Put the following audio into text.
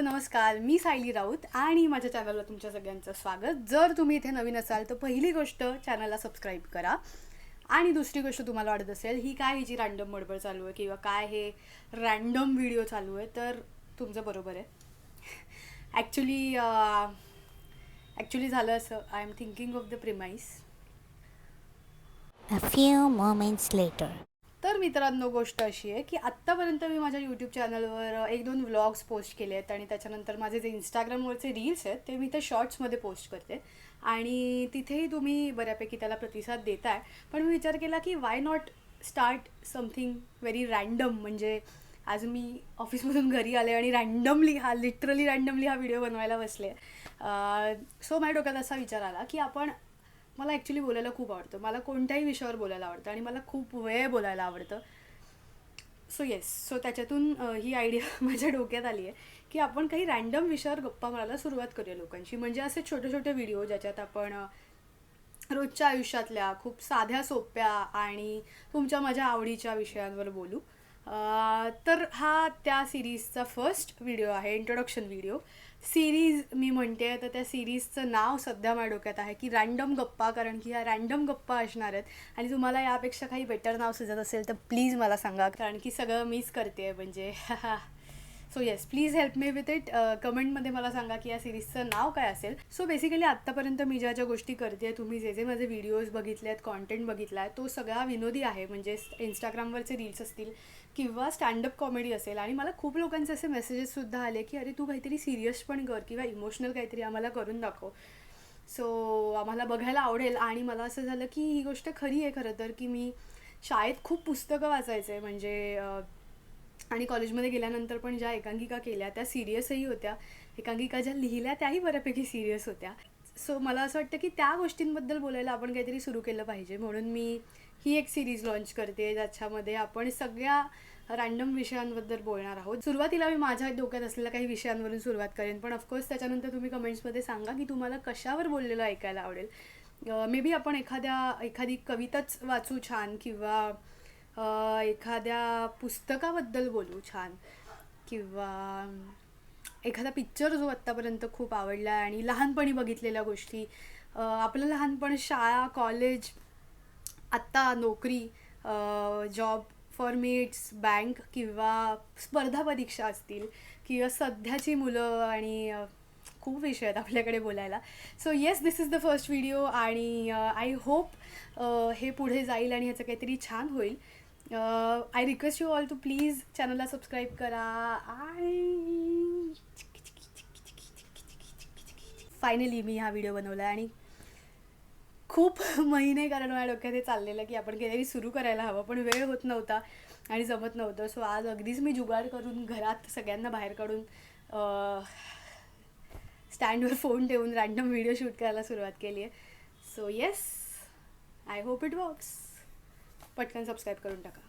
नमस्कार. मी सायली राऊत आणि माझ्या चॅनलला तुमच्या सगळ्यांचं स्वागत. जर तुम्ही इथे नवीन असाल तर पहिली गोष्ट चॅनलला सबस्क्राईब करा. आणि दुसरी गोष्ट तुम्हाला वाटत असेल ही काय ही जी रॅन्डम बडबड चालू आहे किंवा काय हे रँडम व्हिडिओ चालू आहे तर तुमचं बरोबर आहे. ॲक्च्युली ॲक्च्युली झालं असं. I am thinking of the premise a few moments later तर मित्रांनो गोष्ट अशी आहे की आत्तापर्यंत मी माझ्या यूट्यूब चॅनलवर एक दोन व्लॉग्स पोस्ट केले आहेत आणि त्याच्यानंतर माझे जे इंस्टाग्रामवरचे रील्स आहेत ते मी ते शॉर्ट्समध्ये पोस्ट करते. आणि तिथेही तुम्ही बऱ्यापैकी त्याला प्रतिसाद देताय. पण मी विचार केला की why not start something very random म्हणजे आज मी ऑफिसमधून घरी आले आणि रॅन्डमली हा लिटरली रॅन्डमली हा व्हिडिओ बनवायला बसले. सो माझ्या डोक्यात असा विचार आला की आपण मला ॲक्च्युली बोलायला खूप आवडतं. मला कोणत्याही विषयावर बोलायला आवडतं आणि मला खूप वेळ बोलायला आवडतं. सो येस सो त्याच्यातून ही आयडिया माझ्या डोक्यात आली आहे की आपण काही रॅन्डम विषयावर गप्पा मारायला सुरुवात करूया लोकांशी. म्हणजे असे छोटे छोटे व्हिडिओ ज्याच्यात आपण रोजच्या आयुष्यातल्या खूप साध्या सोप्या आणि तुमच्या माझ्या आवडीच्या विषयांवर बोलू. तर हा त्या सिरीजचा फर्स्ट व्हिडिओ आहे इंट्रोडक्शन व्हिडिओ सिरीज मी म्हणते तर त्या सिरीजचं नाव सध्या माझ्या डोक्यात आहे की रँडम गप्पा कारण की ह्या रँडम गप्पा असणार आहेत. आणि तुम्हाला यापेक्षा काही बेटर नाव सुचत असेल तर प्लीज मला सांगा कारण की सगळं मीच करते म्हणजे. So yes please help me with it कमेंटमध्ये मला सांगा की या सिरीजचं नाव काय असेल. सो बेसिकली आत्तापर्यंत मी ज्या ज्या गोष्टी करते तुम्ही जे जे माझे व्हिडिओज बघितले आहेत कॉन्टेंट बघितला आहे तो सगळा विनोदी आहे. म्हणजे इंस्टाग्रामवरचे रील्स असतील किंवा स्टँडअप कॉमेडी असेल. आणि मला खूप लोकांचे असे मेसेजेससुद्धा आले की अरे तू काहीतरी सिरियस पण कर किंवा इमोशनल काहीतरी आम्हाला करून दाखव. सो आम्हाला बघायला आवडेल. आणि मला असं झालं की ही गोष्ट खरी आहे खरं तर की मी शाळेत खूप पुस्तकं वाचायचे. म्हणजे आणि कॉलेजमध्ये गेल्यानंतर पण ज्या एकांकिका केल्या त्या सिरियसही होत्या. एकांकिका ज्या लिहिल्या त्याही बऱ्यापैकी सिरियस होत्या. सो मला असं वाटतं की त्या गोष्टींबद्दल बोलायला आपण काहीतरी सुरू केलं पाहिजे. म्हणून मी ही एक सिरीज लॉन्च करते ज्याच्यामध्ये आपण सगळ्या रँडम विषयांबद्दल बोलणार आहोत. सुरुवातीला मी माझ्या डोक्यात असलेल्या काही विषयांवरून सुरुवात करेन. पण ऑफकोर्स त्याच्यानंतर तुम्ही कमेंट्समध्ये सांगा की तुम्हाला कशावर बोललेलं ऐकायला आवडेल. मे बी आपण एखाद्या एखादी कविताच वाचू छान किंवा एखाद्या पुस्तकाबद्दल बोलू छान. किंवा एखादा पिक्चर जो आत्तापर्यंत खूप आवडला आहे आणि लहानपणी बघितलेल्या गोष्टी. आपलं लहानपण शाळा कॉलेज आत्ता नोकरी जॉब फॉर्मेट्स बँक किंवा स्पर्धा परीक्षा असतील किंवा सध्याची मुलं आणि खूप विषय आहेत आपल्याकडे बोलायला. So yes this is the first video आणि आय होप हे पुढे जाईल आणि ह्याचं काहीतरी छान होईल. I request you all to please चॅनलला सबस्क्राईब करा आणि फायनली मी हा व्हिडिओ बनवला आहे आणि खूप महिने कारण माझ्या डोक्यात हे चाललेलं की आपण काहीतरी सुरू करायला हवं पण वेळ होत नव्हता आणि जमत नव्हतं. सो आज अगदीच मी जुगाड करून घरात सगळ्यांना बाहेर काढून uh, स्टँडवर फोन ठेवून रँडम व्हिडिओ शूट करायला सुरुवात केली आहे so yes I hope it works पटकन सबस्क्राईब करून टाका.